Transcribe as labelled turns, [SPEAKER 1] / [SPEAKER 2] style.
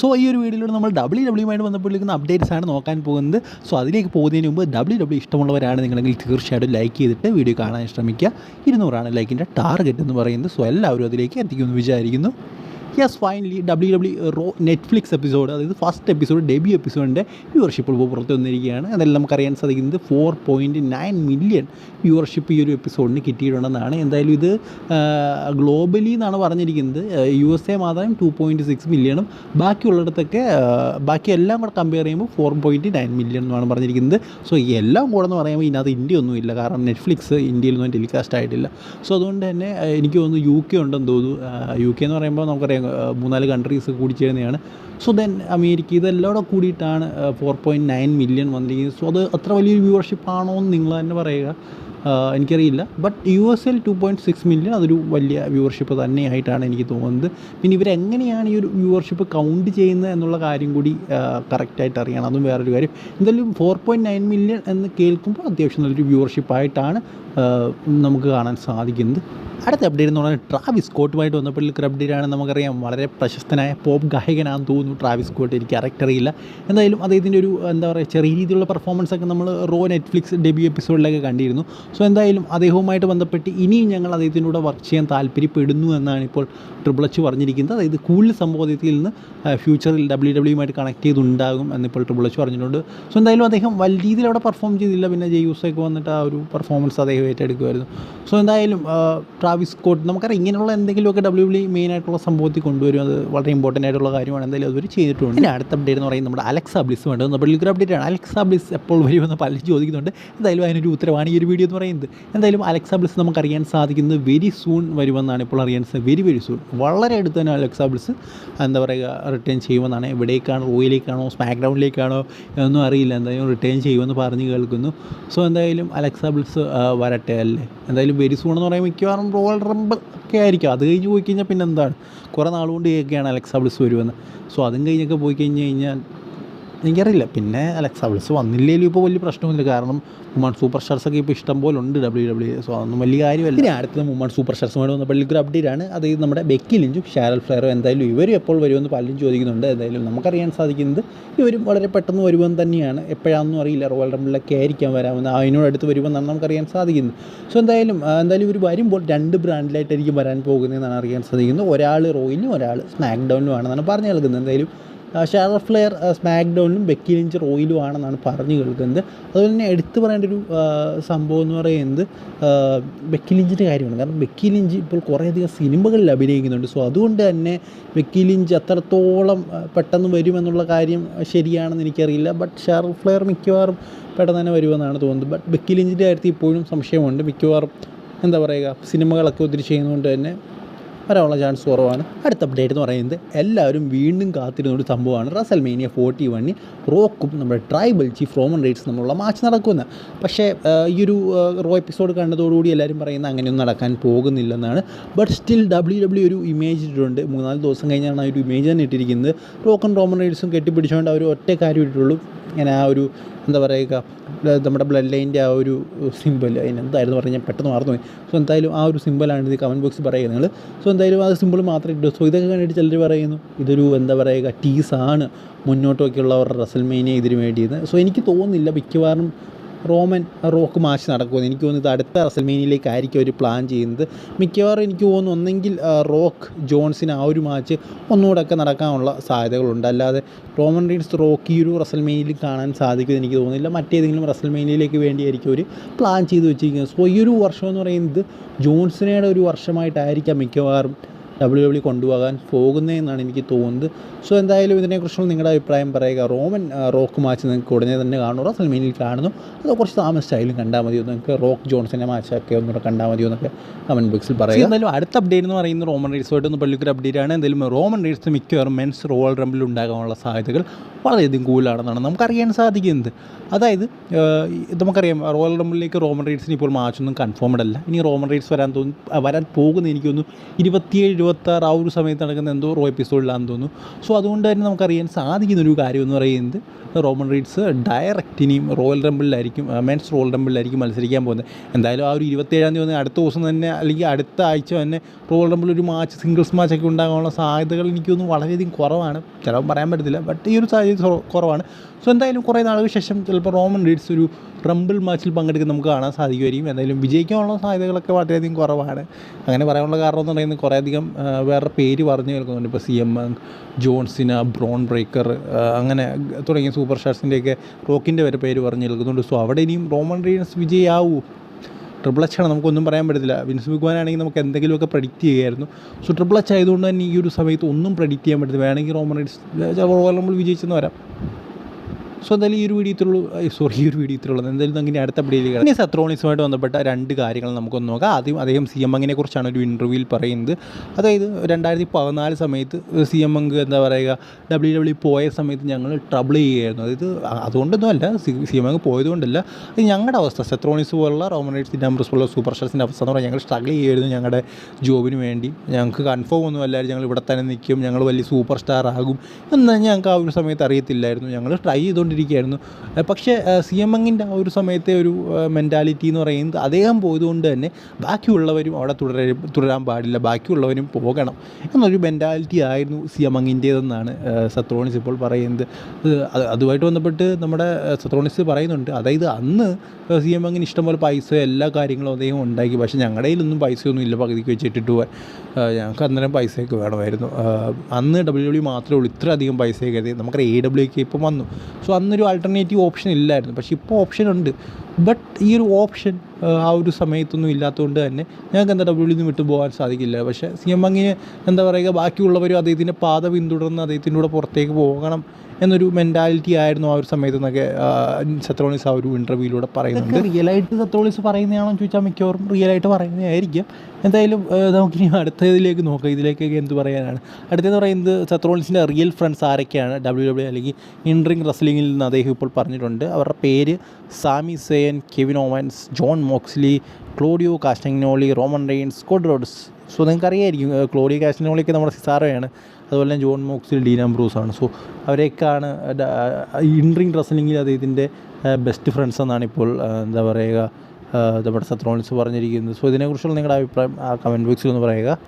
[SPEAKER 1] So ഈ ഒരു വീഡിയോയിലൂടെ നമ്മൾ ഡബ്ല്യൂ ഡബ്ല്യൂമായിട്ട് ബന്ധപ്പെട്ടിരിക്കുന്ന അപ്ഡേറ്റ്സ് ആണ് നോക്കാൻ പോകുന്നത്. സോ അതിലേക്ക് പോകുന്നതിന് മുമ്പ് ഡബ്ല്യൂ ഡബ്ല്യൂ ഇഷ്ടമുള്ളവരാണ് നിങ്ങളെങ്കിൽ തീർച്ചയായിട്ടും ലൈക്ക് ചെയ്തിട്ട് വീഡിയോ കാണാൻ ശ്രമിക്കുക. ഇരുന്നൂറാണ് ലൈക്കിന്റെ ടാർഗറ്റ് എന്ന് പറയുന്നത്. സോ എല്ലാവരും അതിലേക്ക് എത്തിക്കുമെന്ന് വിചാരിക്കുന്നു. Yes finally W W Raw Netflix episode അതായത് ഫസ്റ്റ് എപ്പിസോഡ് ഡെബ്യൂ എപ്പിസോഡിന്റെ വ്യൂവർഷിപ്പ് ഇപ്പോൾ പുറത്തു വന്നിരിക്കുകയാണ്. അതെല്ലാം നമുക്കറിയാൻ സാധിക്കുന്നത് four point nine million viewership ഈ ഒരു എപ്പിസോഡിന് കിട്ടിയിട്ടുണ്ടെന്നാണ്. എന്തായാലും ഇത് ഗ്ലോബലി എന്നാണ് പറഞ്ഞിരിക്കുന്നത്. യു എസ് എ മാത്രം ടു പോയിന്റ് സിക്സ് മില്യണും ബാക്കിയുള്ളിടത്തൊക്കെ ബാക്കി എല്ലാം കൂടെ കമ്പയർ ചെയ്യുമ്പോൾ ഫോർ പോയിന്റ് നയൻ മില്യൺ എന്നാണ് പറഞ്ഞിരിക്കുന്നത്. സോ ഈ എല്ലാം കൂടെ എന്ന് പറയുമ്പോൾ ഇതിനകത്ത് ഇന്ത്യ ഒന്നുമില്ല കാരണം നെറ്റ്ഫ്ലിക്സ് ഇന്ത്യയിലൊന്നും ടെലികാസ്റ്റ് ആയിട്ടില്ല. സോ അതുകൊണ്ട് തന്നെ എനിക്ക് തോന്നുന്നു യു കെ ഉണ്ടെന്ന് തോന്നുന്നു. യു കെ എന്ന് പറയുമ്പോൾ നമുക്കറിയാം മൂന്നാൽ കൺട്രീസ് കൂടി ചേരുന്നതാണ് സോ ദെൻ അമേരിക്ക ഇതെല്ലാം കൂടെ കൂടിയിട്ടാണ് ഫോർ പോയിന്റ് നയൻ മില്യൺ വന്നിരിക്കുന്നത്. സോ അത് അത്ര വലിയൊരു വ്യൂവർഷിപ്പ് ആണോ എന്ന് നിങ്ങൾ തന്നെ പറയുക. എനിക്കറിയില്ല. But U S L two point six million അതൊരു വലിയ വ്യൂവർഷിപ്പ് തന്നെയായിട്ടാണ് എനിക്ക് തോന്നുന്നത്. പിന്നെ ഇവരെങ്ങനെയാണ് ഈ ഒരു വ്യൂവർഷിപ്പ് കൗണ്ട് ചെയ്യുന്നത് എന്നുള്ള കാര്യം കൂടി കറക്റ്റായിട്ട് അറിയണം. അതും വേറൊരു കാര്യം. എന്തായാലും ഫോർ പോയിന്റ് നയൻ മില്യൺ എന്ന് കേൾക്കുമ്പോൾ അത്യാവശ്യം നല്ലൊരു വ്യൂവർഷിപ്പായിട്ടാണ് നമുക്ക് കാണാൻ സാധിക്കുന്നത്. അടുത്ത അപ്ഡേറ്റ് എന്ന് പറഞ്ഞാൽ ട്രാവിസ് സ്കോട്ടുമായിട്ട് അപ്ഡേറ്റ് ആണ് നമുക്കറിയാം. വളരെ പ്രശസ്തനായ പോപ്പ് ഗായകനാണെന്ന് തോന്നുന്നു ട്രാവിസ് സ്കോട്ട്. എനിക്ക് അറിയില്ല എന്തായാലും അദ്ദേഹത്തിന്റെ ഒരു എന്താ പറയുക ചെറിയ രീതിയിലുള്ള പെർഫോമൻസ് ഒക്കെ നമ്മൾ റോ നെറ്റ്ഫ്ലിക്സ് ഡെബ്യൂ എപ്പിസോഡിലൊക്കെ കണ്ടിരുന്നു. സോ എന്തായാലും അദ്ദേഹവുമായിട്ട് ബന്ധപ്പെട്ട് ഇനിയും ഞങ്ങൾ അദ്ദേഹത്തിന്റെ കൂടെ വർക്ക് ചെയ്യാൻ താല്പര്യപ്പെടുന്നു എന്നാണ് ഇപ്പോൾ ട്രിപ്പിൾ എച്ച് പറഞ്ഞിരിക്കുന്നത്. അതായത് കൂടുതൽ സംഭവത്തിൽ നിന്ന് ഫ്യൂച്ചറിൽ ഡബ്ല്യൂ ഡബ്ല്യൂമായിട്ട് കണക്ട് ചെയ്തുണ്ടാകും എന്നിപ്പോൾ ട്രിപ്പിൾ എച്ച് പറഞ്ഞിട്ടുണ്ട്. സോ എന്തായാലും അദ്ദേഹം വലിയ രീതിയിൽ അവിടെ പെർഫോം ചെയ്തില്ല. പിന്നെ ജെയ്യൂസൊക്കെ വന്നിട്ട് ആ ഒരു പെർഫോമൻസ് അദ്ദേഹം ഏറ്റെടുക്കുമായിരുന്നു സോ എന്തായാലും ട്രാവിസ് സ്കോട്ട് നമുക്കറിയാം ഇങ്ങനെയുള്ള എന്തെങ്കിലുമൊക്കെ ഡബ്ല്യു മെയിൻ ആയിട്ടുള്ള സംഭവത്തിൽ കൊണ്ടുവരും. അത് വളരെ ഇമ്പോർട്ടന്റ് ആയിട്ടുള്ള കാര്യമാണ്. എന്തായാലും അതൊരു ചെയ്തിട്ടുണ്ട്. പിന്നെ അടുത്ത അപ്ഡേറ്റ് എന്ന് പറയുന്നത് നമ്മുടെ അലക്സ ബ്ലിസ് വേണ്ടത്. നമ്മുടെ ലിഗർ അപ്ഡേറ്റ് ആണ്. അലക്സ ബ്ലിസ് എപ്പോൾ വരുമെന്ന് പലരും ചോദിക്കുന്നുണ്ട്. എന്തായാലും അതിനൊരു ഉത്തരവാണ് ഈ ഒരു വീഡിയോ എന്ന് പറയുന്നത്. എന്തായാലും അലക്സ ബ്ലിസ് നമുക്കറിയാൻ സാധിക്കുന്നത് വെരി സൂൺ വരുമെന്നാണ് ഇപ്പോൾ അറിയാൻ വെരി വെരി സൂൺ വളരെ അടുത്ത് തന്നെ അലക്സ ബ്ലിസ് എന്താ പറയുക റിട്ടേൺ ചെയ്യുമെന്നാണ്. എവിടേക്കാണോ ഓയിലേക്കാണോ സ്മാക്ക് ഡൗണിലേക്കാണോ എന്നൊന്നും അറിയില്ല. എന്തായാലും റിട്ടേൺ ചെയ്യുമെന്ന് പറഞ്ഞ് കേൾക്കുന്നു. സോ എന്തായാലും അലക്സ ബ്ലിസ് വരട്ടെ അല്ലേ? എന്തായാലും വെരി സൂൺ എന്ന് പറയുമ്പോൾ മിക്കവാറും റോൾ റംബിൾ ഒക്കെ ആയിരിക്കും. അത് കഴിഞ്ഞ് പോയി കഴിഞ്ഞാൽ പിന്നെ എന്താണ്? കുറേ നാളുകൊണ്ട് കേൾക്കുകയാണ് അലക്സ വരുമെന്ന് സോ അതും കഴിഞ്ഞൊക്കെ പോയി കഴിഞ്ഞ് കഴിഞ്ഞാൽ എനിക്കറിയില്ല. പിന്നെ അലക്സ ബ്ലിസ് വന്നില്ലേലും ഇപ്പോൾ വലിയ പ്രശ്നമൊന്നുമില്ല കാരണം വുമൺ സൂപ്പർ സ്റ്റാർസ് ഒക്കെ ഇപ്പോൾ ഇഷ്ടം പോലെ ഉണ്ട് ഡബ്ല്യൂ ഡബ്ല്യൂ സോ അതൊന്നും വലിയ കാര്യമല്ല. ഇനി അടുത്തത് വുമൺ സൂപ്പർ സ്റ്റാർസുമായിട്ട് വന്ന വലിയൊരു അപ്ഡേറ്റ് ആണ്. അത് നമ്മുടെ ബെക്കി ലിഞ്ചും ഷാരൽ ഫ്ലെയറും എന്തായാലും ഇവരും എപ്പോൾ വരുമെന്ന് പലരും ചോദിക്കുന്നുണ്ട്. എന്തായാലും നമുക്കറിയാൻ സാധിക്കുന്നത് ഇവരും വളരെ പെട്ടെന്ന് വരുമെന്ന് തന്നെയാണ്. എപ്പോഴാണെന്നും അറിയില്ല. റോയൽ റംബിളിലൊക്കെ ആയിരിക്കാൻ വരാമെന്ന്. അതിനോടടുത്ത് വരുമെന്നാണ് നമുക്കറിയാൻ സാധിക്കുന്നത്. സോ എന്തായാലും എന്തായാലും ഇവർ വരുമ്പോൾ രണ്ട് ബ്രാൻഡിലായിട്ടായിരിക്കും വരാൻ പോകുന്നതെന്നാണ് അറിയാൻ സാധിക്കുന്നത്. ഒരാൾ റോയിലും ഒരാൾ സ്മാക്ക് ഡൗണിലും ആണെന്നാണ് പറഞ്ഞു നൽകുന്നത് എന്തായാലും ഷാർ ഫ്ലെയർ സ്മാക്ക് ഡൗണിലും ബെക്കി ലിഞ്ച് റോയിലും ആണെന്നാണ് പറഞ്ഞു കേൾക്കുന്നത്. അതുപോലെ തന്നെ എടുത്തു പറയേണ്ട ഒരു സംഭവം എന്ന് പറയുന്നത് ബെക്കി ലിഞ്ചിന്റെ കാര്യമാണ്. കാരണം ബെക്കി ലിഞ്ച് ഇപ്പോൾ കുറേയധികം സിനിമകളിൽ അഭിനയിക്കുന്നുണ്ട്. സോ അതുകൊണ്ട് തന്നെ ബെക്കി ലിഞ്ച് അത്രത്തോളം പെട്ടെന്ന് വരുമെന്നുള്ള കാര്യം ശരിയാണെന്ന് എനിക്കറിയില്ല. ബട്ട് ഷാർ ഫ്ലെയർ മിക്കവാറും പെട്ടെന്ന് തന്നെ വരുമെന്നാണ് തോന്നുന്നത്. ബട്ട് ബെക്കി ലിഞ്ചിന്റെ കാര്യത്തിൽ ഇപ്പോഴും സംശയമുണ്ട്. മിക്കവാറും എന്താ പറയുക സിനിമകളൊക്കെ ഒത്തിരി ചെയ്യുന്നതുകൊണ്ട് തന്നെ വരാനുള്ള ചാൻസ് കുറവാണ്. അടുത്ത അപ്ഡേറ്റ് എന്ന് പറയുന്നത് എല്ലാവരും വീണ്ടും കാത്തിരുന്ന ഒരു സംഭവമാണ് റസൽ മേനിയ ഫോർട്ടി വണ്ണിൽ റോക്കും നമ്മുടെ ട്രൈബൽ ചീഫ് റോമൻ റൈറ്റ്സ് നമ്മളുള്ള മാച്ച് നടക്കുന്നത്. പക്ഷേ ഈ ഒരു റോ എപ്പിസോഡ് കണ്ടതോടുകൂടി എല്ലാവരും പറയുന്നത് അങ്ങനെയൊന്നും നടക്കാൻ പോകുന്നില്ലെന്നാണ്. ബട്ട് സ്റ്റിൽ ഡബ്ല്യു ഡബ്ല്യു ഒരു ഇമേജ് ഇട്ടിട്ടുണ്ട്. മൂന്നാൽ ദിവസം കഴിഞ്ഞാണ് ആ ഒരു ഇമേജ് തന്നെ ഇട്ടിരിക്കുന്നത്. റോക്കും റോമൻ റൈറ്റ്സും കെട്ടിപ്പിടിച്ചുകൊണ്ട് അവർ ഒറ്റ കാര്യം ഇട്ടിട്ടുള്ളൂ. ഇങ്ങനെ ആ ഒരു എന്താ പറയുക നമ്മുടെ ബ്ലഡ് ലൈന്റെ ആ ഒരു സിമ്പിൾ അതിനെന്തായിരുന്നു പറഞ്ഞാൽ ഞാൻ പെട്ടെന്ന് മറന്നുപോയി സോ എന്തായാലും ആ ഒരു സിമ്പിളാണ് ഇത് കമന്റ് ബോക്സിൽ പറയുക നിങ്ങൾ സോ എന്തായാലും ആ സിമ്പിൾ മാത്രമേ ഇട്ടു സോ ഇതൊക്കെ കണ്ടിട്ട് ചിലർ പറയുന്നു ഇതൊരു എന്താ പറയുക ടീസാണ് മുന്നോട്ടൊക്കെയുള്ളവരുടെ റസൽമേനിയ ഇതിന് വേണ്ടിയത് സോ എനിക്ക് തോന്നുന്നില്ല മിക്കവാറും റോമൻ റോക്ക് മാച്ച് നടക്കുമെന്ന് എനിക്ക് തോന്നുന്നു ഇത് അടുത്ത റസൽമേനിയിലേക്ക് ആയിരിക്കും അവർ പ്ലാൻ ചെയ്യുന്നത്. മിക്കവാറും എനിക്ക് തോന്നുന്നു ഒന്നെങ്കിൽ റോക്ക് ജോൺസിന് ആ ഒരു മാച്ച് ഒന്നുകൂടെ ഒക്കെ നടക്കാനുള്ള സാധ്യതകളുണ്ട്. അല്ലാതെ റോമൻ റീൻസ് റോക്ക് ഈ ഒരു റസൽമേനിയിൽ കാണാൻ സാധിക്കുമെന്ന് എനിക്ക് തോന്നുന്നില്ല. മറ്റേതെങ്കിലും റസൽമേനിയിലേക്ക് വേണ്ടിയായിരിക്കും അവർ പ്ലാൻ ചെയ്ത് വെച്ചിരിക്കുന്നത്. സോ ഈ ഒരു വർഷം എന്ന് പറയുന്നത് ജോൺസിനയുടെ ഒരു വർഷമായിട്ടായിരിക്കാം മിക്കവാറും ഡബ്ല്യു ഡബ്ല്യു കൊണ്ടുപോകാൻ പോകുന്നതെന്നാണ് എനിക്ക് തോന്നുന്നത്. സോ എന്തായാലും ഇതിനെക്കുറിച്ചുള്ള നിങ്ങളുടെ അഭിപ്രായം പറയുക. റോമൻ റോക്ക് മാച്ച് നിങ്ങൾക്ക് ഉടനെ തന്നെ കാണുമോ റസൽമേനിയിൽ കാണുന്നു. അതോ കുറച്ച് താമസിച്ചായാലും കണ്ടാൽ മതിയോ? നിങ്ങൾക്ക് റോക്ക് ജോൺസിന്റെ മാച്ചൊക്കെ ഒന്നുകൂടെ കണ്ടാൽ മതിയോ എന്നൊക്കെ കമന്റ് ബോക്സിൽ പറയുക. എന്തായാലും അടുത്ത അപ്ഡേറ്റ് എന്ന് പറയുന്നത് റോമൻ റീഡ്സുമായിട്ട് ഒന്ന് പള്ളിക്കൊരു അപ്ഡേറ്റ് ആണ്. എന്തായാലും റോമൻ റീഡ്സ് മിക്കവാറും മെൻസ് റോൾ റംബിൽ ഉണ്ടാകാനുള്ള സാധ്യതകൾ വളരെയധികം കൂടുതലാണെന്നാണ് നമുക്കറിയാൻ സാധിക്കുന്നത്. അതായത് നമുക്കറിയാം റോയൽ റംബിളിലേക്ക് റോമൻ റീഡ്സിന് ഇപ്പോൾ മാച്ചൊന്നും കൺഫേംഡ് അല്ല. ഇനി റോമൻ റീഡ്സ് വരാൻ തോന്നുന്നു വരാൻ പോകുന്ന എനിക്കൊന്നും ഇരുപത്തിയേഴ് ഇരുപത്താറ് ആ ഒരു സമയത്ത് നടക്കുന്ന എന്തോ റോ എപ്പിസോഡിലാണെന്ന് തോന്നുന്നു. സോ അതുകൊണ്ട് തന്നെ നമുക്കറിയാൻ സാധിക്കുന്ന ഒരു കാര്യം എന്ന് പറയുന്നത് റോമൻ റീഡ്സ് ഡയറക്റ്റ് ഇനിയും റോയൽ റംബിളിലായിരിക്കും മെൻസ് റോയൽ റംബിളിലായിരിക്കും മത്സരിക്കാൻ പോകുന്നത്. എന്തായാലും ആ ഒരു ഇരുപത്തേഴാം തീയതി അടുത്ത ദിവസം തന്നെ അല്ലെങ്കിൽ അടുത്ത ആഴ്ച തന്നെ റോയൽ റംബിൾ ഒരു മാച്ച് സിംഗിൾസ് മാച്ച് ഒക്കെ ഉണ്ടാകാനുള്ള സാധ്യതകൾ എനിക്കൊന്നും വളരെയധികം കുറവാണ്. ചിലപ്പോൾ പറയാൻ പറ്റത്തില്ല ബട്ട് ഈ ഒരു സാഹചര്യം കുറവാണ്. സോ എന്തായാലും കുറേ നാളുകൾക്ക് ശേഷം ചിലപ്പോൾ റോമൻ റീഡ്സ് ഒരു റംബിൾ മാച്ചിൽ പങ്കെടുക്കുന്ന നമുക്ക് കാണാൻ സാധിക്കുമായിരിക്കും. എന്തായാലും വിജയിക്കാനുള്ള സാധ്യതകളൊക്കെ വളരെയധികം കുറവാണ്. അങ്ങനെ പറയാനുള്ള കാരണം എന്ന് പറയുന്നത് കുറേയധികം വേറെ പേര് പറഞ്ഞു കേൾക്കുന്നുണ്ട്. ഇപ്പോൾ C M John Cena Bron Breakker അങ്ങനെ തുടങ്ങിയ സൂപ്പർ സ്റ്റാർസിന്റെയൊക്കെ റോക്കിന്റെ വരെ പേര് പറഞ്ഞു കേൾക്കുന്നുണ്ട്. സോ അവിടെ ഇനിയും റോമൻ റീഡ്സ് വിജയാവൂ ട്രിപ്പിൾ എച്ച് ആണ് നമുക്കൊന്നും പറയാൻ പറ്റത്തില്ല. വിൻസ് ബിഗ്വാനാണെങ്കിൽ നമുക്ക് എന്തെങ്കിലുമൊക്കെ പ്രഡിക്റ്റ് ചെയ്യായിരുന്നു സോ ട്രിപ്പിൾ എച്ച് ആയതുകൊണ്ട് തന്നെ ഈ ഒരു സമയത്ത് ഒന്നും പ്രഡിക്റ്റ് ചെയ്യാൻ പറ്റത്തില്ല. വേണമെങ്കിൽ റോമൻ റൈഡ്സ് നമ്മൾ വിജയിച്ചെന്ന് വരാം. സോ എന്തായാലും ഈ ഒരു വീഡിയോ ഇത്രയുള്ളൂ സോറി ഈ ഒരു വീഡിയോ ഇത്രയുള്ളത് എന്തായാലും അങ്ങനെ അടുത്ത അപ്ഡേറ്റിൽ ഇനി സത്രോണിസുമായിട്ട് ബന്ധപ്പെട്ട രണ്ട് കാര്യങ്ങൾ നമുക്കൊന്ന് നോക്കാം. ആദ്യം അദ്ദേഹം സി എം എങ്ങിനെ കുറിച്ചാണ് ഒരു ഇന്റർവ്യൂവിൽ പറയുന്നത്. അതായത് രണ്ടായിരത്തി പതിനാല് സമയത്ത് സി എം എങ്ക് എന്താ പറയുക ഡബ്ല്യു ഡബ്ല്യു പോയ സമയത്ത് ഞങ്ങൾ ട്രബിൾ ചെയ്യുകയായിരുന്നു. അതായത് അതുകൊണ്ടൊന്നും അല്ല സി എം എങ് പോയതുകൊണ്ടല്ല. അത് ഞങ്ങളുടെ അവസ്ഥ. സെത്രോണിസ് പോലുള്ള റോമൻ റൈറ്റ്സ് നമ്പർസ് പോലുള്ള സൂപ്പർ സ്റ്റാർസിന്റെ അവസ്ഥ എന്ന് പറഞ്ഞാൽ ഞങ്ങൾ സ്ട്രഗിൾ ചെയ്യുമായിരുന്നു ഞങ്ങളുടെ ജോബിന് വേണ്ടി. ഞങ്ങൾക്ക് കൺഫേം ഒന്നും അല്ലായിരുന്നു. ഞങ്ങൾ ഇവിടെ തന്നെ നിൽക്കും ഞങ്ങൾ വലിയ സൂപ്പർ സ്റ്റാർ ആകും. എന്നാൽ ഞങ്ങൾക്ക് ആ ഒരു സമയത്ത് അറിയത്തില്ലായിരുന്നു. ഞങ്ങൾ ട്രൈ ചെയ്തുകൊണ്ടിരിക്കുകയായിരുന്നു ഏഹ് പക്ഷേ സി എം എങ്ങിന്റെ ആ ഒരു സമയത്തെ ഒരു മെന്റാലിറ്റി എന്ന് പറയുന്നത് അദ്ദേഹം പോയതുകൊണ്ട് തന്നെ ബാക്കിയുള്ളവരും അവിടെ തുടര തുടരാൻ പാടില്ല ബാക്കിയുള്ളവരും പോകണം എന്നൊരു മെന്റാലിറ്റി ആയിരുന്നു സി എം എങ്ങിന്റേതെന്നാണ് സത്രോണിസ് ഇപ്പോൾ പറയുന്നത്. അത് അതുമായിട്ട് ബന്ധപ്പെട്ട് നമ്മുടെ സത്രോണിസ് പറയുന്നുണ്ട്. അതായത് അന്ന് സി എം എങ്ങിന് ഇഷ്ടംപോലെ പൈസ എല്ലാ കാര്യങ്ങളും അദ്ദേഹം ഉണ്ടാക്കി. പക്ഷേ ഞങ്ങളുടെ കയ്യിലൊന്നും പൈസയൊന്നും ഇല്ല പകുതിക്ക് വെച്ചിട്ടിട്ട് പോകാൻ ഞങ്ങൾക്ക് അന്നേരം പൈസയൊക്കെ വേണമായിരുന്നു. അന്ന് ഡബ്ല്യു ഡബ്ല്യു മാത്രമേ ഉള്ളൂ. ഇത്രയധികം പൈസയൊക്കെ നമുക്ക് എ ഡബ്ല്യു ഒക്കെ ഇപ്പം വന്നു. സോ അന്നൊരു ആൾട്ടർനേറ്റീവ് ഓപ്ഷൻ ഇല്ലായിരുന്നു. പക്ഷേ ഇപ്പോൾ ഓപ്ഷൻ ഉണ്ട്. ബട്ട് ഈ ഒരു ഓപ്ഷൻ ആ ഒരു സമയത്തൊന്നും ഇല്ലാത്തതുകൊണ്ട് തന്നെ ഞങ്ങൾക്ക് എന്താ ഡബ്ല്യൂ നിന്ന് വിട്ടു പോകാൻ സാധിക്കില്ല. പക്ഷേ സി എം അങ്ങിന് എന്താ പറയുക ബാക്കിയുള്ളവരും അദ്ദേഹത്തിന്റെ പാത പിന്തുടർന്ന് അദ്ദേഹത്തിന്റെ കൂടെ പുറത്തേക്ക് പോകണം എന്നൊരു മെന്റാലിറ്റി ആയിരുന്നു ആ ഒരു സമയത്ത് എന്നൊക്കെ സത്രോണിസ് ആ ഒരു ഇന്റർവ്യൂയിലൂടെ പറയുന്നുണ്ട്. റിയലായിട്ട് സത്രോണിസ് പറയുന്നതാണോ ചോദിച്ചാൽ മിക്കവാറും റിയലായിട്ട് പറയുന്നതായിരിക്കും. എന്തായാലും നമുക്കിനി നമുക്കിനി അടുത്തതിലേക്ക് നോക്കാം. ഇതിലേക്കൊക്കെ എന്ത് പറയാനാണ്. അടുത്തതെന്ന് പറയുന്നത് സത്രോണിസിന്റെ റിയൽ ഫ്രണ്ട്സ് ആരൊക്കെയാണ്? ഡബ്ല്യു ഡബ്ല്യു അല്ലെങ്കിൽ ഇൻറിങ് റെസ്ലിംഗിൽ നിന്ന് അദ്ദേഹം ഇപ്പോൾ പറഞ്ഞിട്ടുണ്ട്. അവരുടെ പേര് Sami Zayn Kevin Owens Jon Moxley Claudio Castagnoli Roman Reigns Cody Rhodes so നിങ്ങൾക്ക് ഏഹ് ക്ലോഡിയോ കാസ്റ്റഗ്നോളിയൊക്കെ നമ്മുടെ സിസാറയാണ്. അതുപോലെ തന്നെ ജോൺ മോക്സിൽ ഡീൻ ആണ്. സോ അവരെയൊക്കെയാണ് ഇൻറിംഗ് റെസ്ലിംഗിൽ അദ്ദേഹത്തിന്റെ ബെസ്റ്റ് ഫ്രണ്ട്സ് എന്നാണ് ഇപ്പോൾ എന്താ പറയുക നമ്മുടെ സത്രോൺസ് പറഞ്ഞിരിക്കുന്നത്. സോ ഇതിനെക്കുറിച്ചുള്ള നിങ്ങളുടെ അഭിപ്രായം ആ കമന്റ് ബോക്സിൽ ഒന്ന് പറയുക.